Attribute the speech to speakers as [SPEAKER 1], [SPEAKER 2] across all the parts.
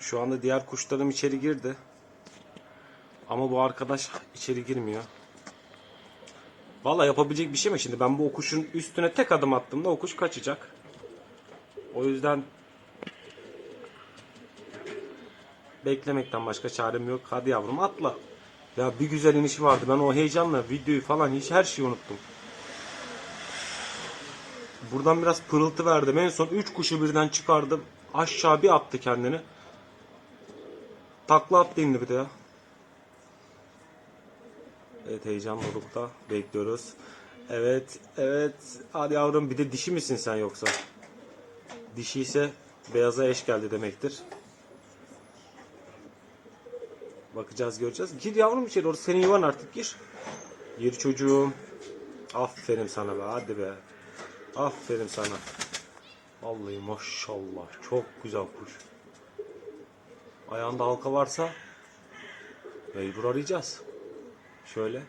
[SPEAKER 1] Şu anda diğer kuşlarım içeri girdi. Ama bu arkadaş içeri girmiyor. Valla yapabilecek bir şey mi şimdi? Ben bu o kuşun üstüne tek adım attığımda o kuş kaçacak. O yüzden beklemekten başka çarem yok. Hadi yavrum atla. Ya bir güzel inişi vardı. Ben o heyecanla videoyu falan hiç her şeyi unuttum. Buradan biraz pırıltı verdim. En son 3 kuşu birden çıkardım. Aşağı bir attı kendini. Takla attı bir de ya. Evet heyecan dorukta. Bekliyoruz. Evet, evet. Hadi yavrum bir de dişi misin sen yoksa? Dişi ise beyaza eş geldi demektir. Bakacağız göreceğiz. Gir yavrum içeri orası senin yuvan artık gir. Gir çocuğum. Aferin sana be hadi be. Aferin sana. Vallahi maşallah çok güzel kuş. Ayağında halka varsa mecbur arayacağız. Şöyle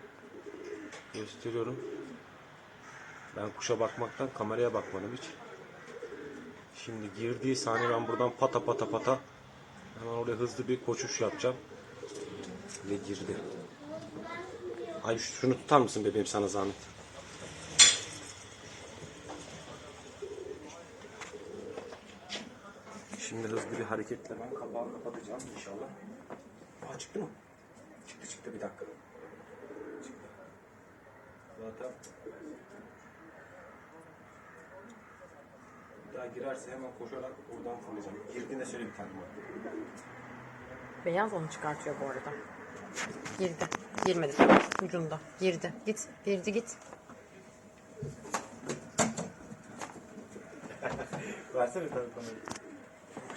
[SPEAKER 1] gösteriyorum. Ben kuşa bakmaktan kameraya bakmadım hiç. Şimdi girdiği saniye ben buradan pata pata pata hemen oraya hızlı bir koşuş yapacağım. Ve girdi. Ay şunu tutar mısın bebeğim sana zahmet? Şimdi hızlı bir hareketle ben kapağı kapatacağım inşallah. Aa çıktı mı? Çıktı çıktı bir dakika. Çıktı. Zaten daha girerse hemen koşarak oradan fırlayacağım. Girdiğinde söyle bir tane.
[SPEAKER 2] Beyaz onu çıkartıyor bu arada. Girdi. Girmedi. Ucunda. Girdi. Git. Girdi git.
[SPEAKER 3] Versene bir tane kamerayı.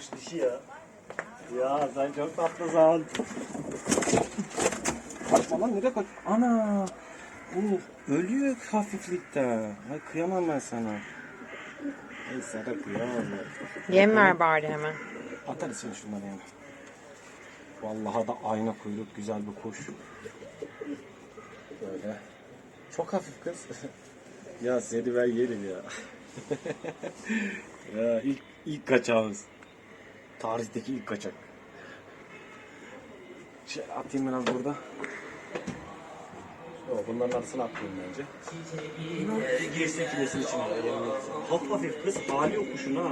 [SPEAKER 3] Kuş dişi ya. Ya sen çok tatlısın.
[SPEAKER 1] Kaçma lan nereye kaç? Ana! Bu ölüyor hafiflikte. Ay kıyamam ben sana. Ay sana kıyamam ben.
[SPEAKER 2] Yem ver bari hemen.
[SPEAKER 1] Atarız şimdi şunları yani. Vallahi da ayna kuyruk güzel bir kuş. Böyle. Çok hafif kız. ya seni ben yerim ya. ya ilk, ilk kaçağımız. Tarihteki ilk kaçak. Şey atayım biraz burada. Yok bunların arasına atayım bence. Girse kilesin içine. Hafif hafif kız hali yok kuşun ha.